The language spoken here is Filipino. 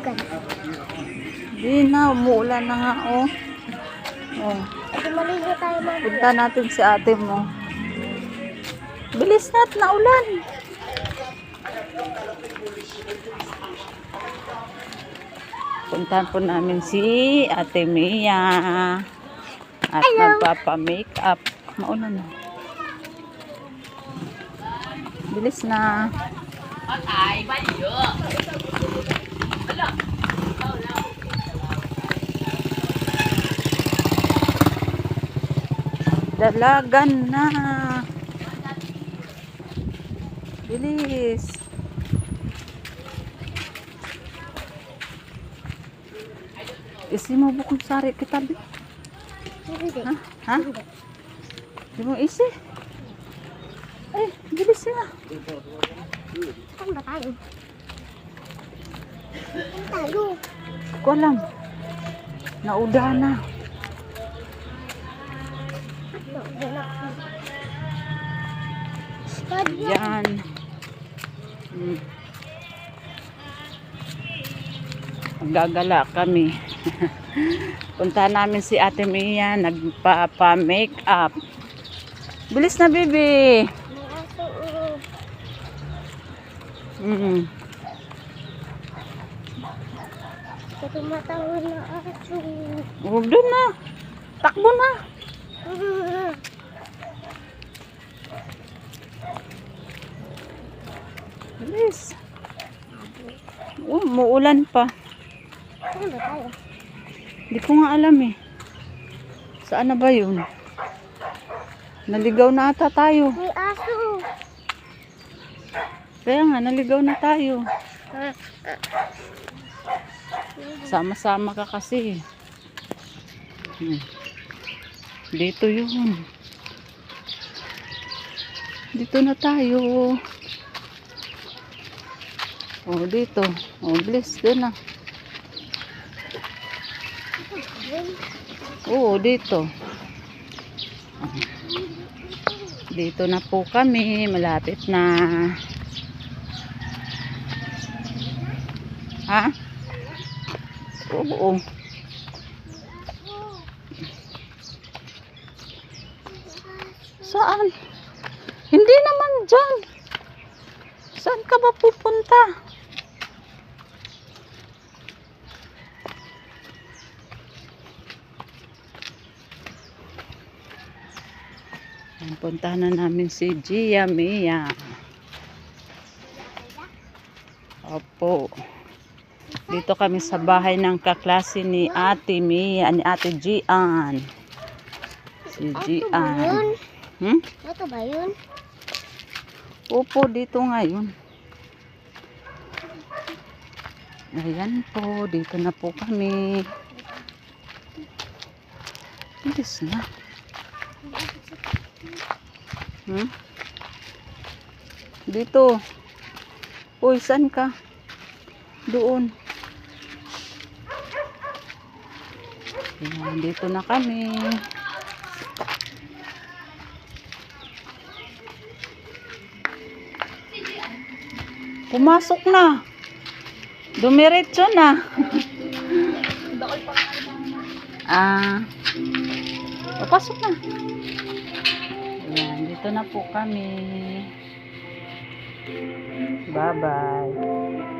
Balikan. Di na, umuulan na nga, oh. Oh, maligo tayo mga punta natin si ate mo. Bilis na at naulan. Puntahan po namin si ate Mia. At Hello. magpapa-makeup. Mauna na. Bilis na. Dalagan na. Bilis. Isi mo bukong sari kita. Bi. Ha? Ha? Di mo isi? Eh, bilis na. Saan ba tayo? Saan tayo? Ko alam. Nauda na. Yan. Hmm. Gagala kami. Punta namin si Ate Mia, nagpa-make up. Bilis na, baby. Mm. Sa tumatawid na aso. Huwag doon na. Takbo na. Bilis. Oh, muulan pa. Hindi ko nga alam eh. Saan na ba yun? Naligaw na ata tayo. May aso. Kaya nga, naligaw na tayo. Sama-sama ka kasi. Hmm. Dito yun. Dito na tayo. Oh, dito. Oh, bless. Doon na. Oo, dito. Dito na po kami. Malapit na. Ha? Oo. Saan? Hindi naman dyan. Saan ka ba pupunta? Puntahan na namin si Gia Mia. Opo. Dito kami sa bahay ng kaklase ni Ate Mia, ni Ate Gian. Si? Gian. Hmm? Ito ba yun? Opo, dito ngayon. Ayan po, dito na po kami. Bilis na. Hmm? Dito. Uy, saan ka? Doon. Ayan, dito na kami. Pumasok na. Dumiretso na. ah. Papasok na. Ayan, dito na po kami. Bye-bye.